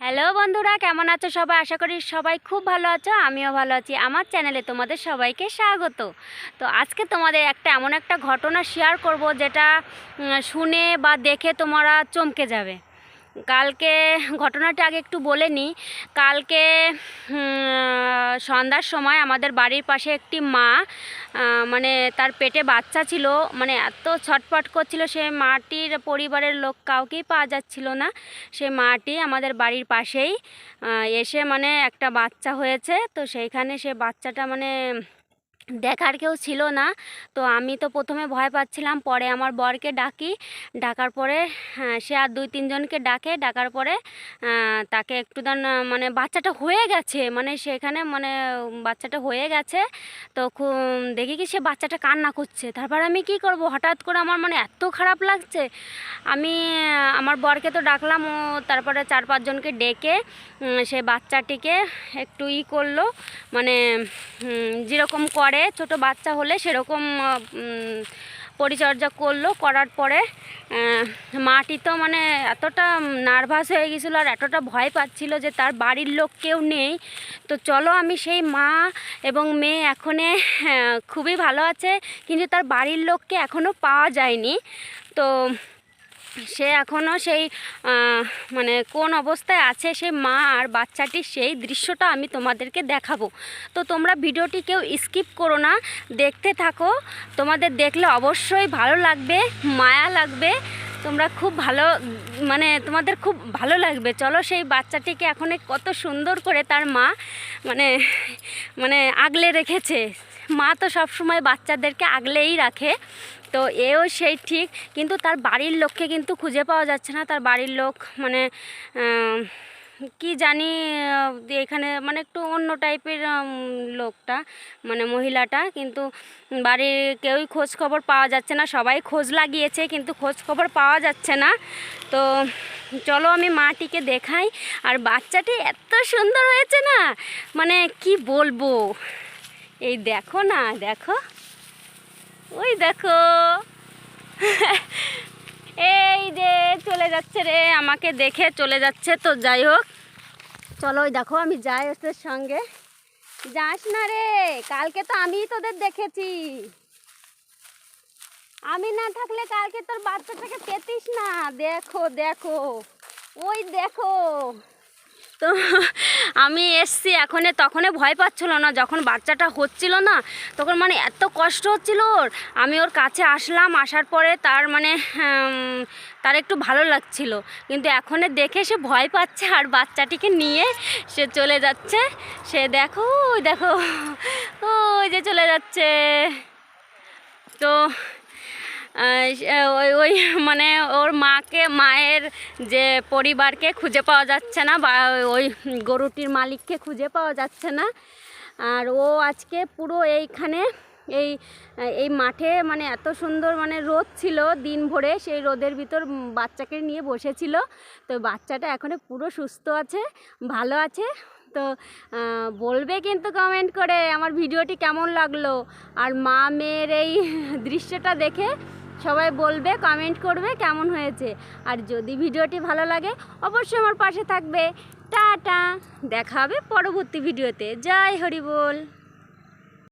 Hello বন্ধুরা, কেমন আছো সবাই? আশা করি সবাই খুব ভালো আছো, আমিও ভালো আছি। আমার চ্যানেলে তোমাদের সবাইকে স্বাগত। তো আজকে তোমাদের একটা এমন একটা ঘটনা শেয়ার করব, যেটা শুনে বা দেখে তোমরা চমকে যাবে। কালকে, ঘটনাটা আগে একটু বলে নিই কালকে সন্ধ্যার সময় আমাদের বাড়ির পাশে একটি মা মানে তার পেটে বাচ্চা ছিল। মানে এত ছটপট করছিল, সে মাটির পরিবারের লোক কাউকেই পাওয়া যাচ্ছিল না। সে মাটি আমাদের বাড়ির পাশেই এসে মানে একটা বাচ্চা হয়েছে। তো সেইখানে সে বাচ্চাটা মানে দেখার কেউ ছিল না। তো আমি তো প্রথমে ভয় পাচ্ছিলাম পরে আমার বরকে ডাকি। ডাকার পরে হ্যাঁ, সে আর দুই তিনজনকে ডাকে। ডাকার পরে তাকে একটু দান মানে বাচ্চাটা হয়ে গেছে মানে সেখানে মানে বাচ্চাটা হয়ে গেছে। তো দেখি কি সে বাচ্চাটা কান্না করছে। তারপর আমি কি করব? হঠাৎ করে আমার মানে এত খারাপ লাগছে। আমি আমার বরকে তো ডাকলাম ও তারপরে চার পাঁচজনকে ডেকে সে বাচ্চাটিকে একটু ই করল। মানে যেরকম করে ছোট বাচ্চা হলে সেরকম পরিচর্যা করল, করার পরে মাটি তো মানে এতটা নার্ভাস হয়ে গেছিল আর এতটা ভয় পাচ্ছিল যে তার বাড়ির লোক কেউ নেই। তো চলো আমি সেই মা এবং মেয়ে এখনে খুবই ভালো আছে, কিন্তু তার বাড়ির লোককে এখনও পাওয়া যায়নি। তো সে এখনও সেই মানে কোন অবস্থায় আছে সে মা আর বাচ্চাটির সেই দৃশ্যটা আমি তোমাদেরকে দেখাবো। তো তোমরা ভিডিওটি কেউ স্কিপ করো না, দেখতে থাকো। তোমাদের দেখলে অবশ্যই ভালো লাগবে, মায়া লাগবে। তোমরা খুব ভালো মানে তোমাদের খুব ভালো লাগবে। চলো সেই বাচ্চাটিকে এখন কত সুন্দর করে তার মা মানে মানে আগলে রেখেছে। মা তো সবসময় বাচ্চাদেরকে আগলেই রাখে। তো এও সেই ঠিক, কিন্তু তার বাড়ির লোককে কিন্তু খুঁজে পাওয়া যাচ্ছে না। তার বাড়ির লোক মানে কি জানি এখানে মানে একটু অন্য টাইপের লোকটা মানে মহিলাটা। কিন্তু বাড়ির কেউই খোঁজ খবর পাওয়া যাচ্ছে না। সবাই খোঁজ লাগিয়েছে, কিন্তু খোঁজ খবর পাওয়া যাচ্ছে না। তো চলো আমি মাটিকে দেখাই। আর বাচ্চাটি এত সুন্দর হয়েছে না! মানে কি বলব? এই দেখো না, দেখো। ওই দেখো। এই যে চলে যাচ্ছে রে, আমাকে দেখে চলে যাচ্ছে তো যাই হোক। চলো ওই দেখো, আমি যাই ওদের সঙ্গে। যাস না রে, কালকে তো আমিই তোদের দেখেছি। আমি না থাকলে কালকে তোর বাচ্চাটাকে পেতিস না। দেখো দেখো। ওই দেখো। তো আমি এসছি, এখন তখন ভয় পাচ্ছিল না, যখন বাচ্চাটা হচ্ছিল না, তখন মানে এত কষ্ট হচ্ছিল ওর। আমি ওর কাছে আসলাম, আসার পরে তার মানে তার একটু ভালো লাগছিল। কিন্তু এখন দেখে সে ভয় পাচ্ছে, আর বাচ্চাটিকে নিয়ে সে চলে যাচ্ছে। সে দেখো দেখো, ওই যে চলে যাচ্ছে। তো ওই ওই মানে ওর মাকে, মায়ের যে পরিবারকে খুঁজে পাওয়া যাচ্ছে না, বা ওই গরুটির মালিককে খুঁজে পাওয়া যাচ্ছে না। আর ও আজকে পুরো এইখানে, এই এই মাঠে মানে এত সুন্দর মানে রোদ ছিল দিন ভরে, সেই রোদের ভিতর বাচ্চাকে নিয়ে বসেছিল। তো বাচ্চাটা এখনও পুরো সুস্থ আছে, ভালো আছে। তো বলবে কিন্তু কমেন্ট করে আমার ভিডিওটি কেমন লাগল। আর মা মেয়ের এই দৃশ্যটা দেখে সবাই বলবে কমেন্ট করবে কেমন হয়েছে। আর যদি ভিডিওটি ভালো লাগে, অবশ্যই আমার পাশে থাকবে। টাটা, দেখা হবে পরবর্তী ভিডিওতে। জয় হরি বল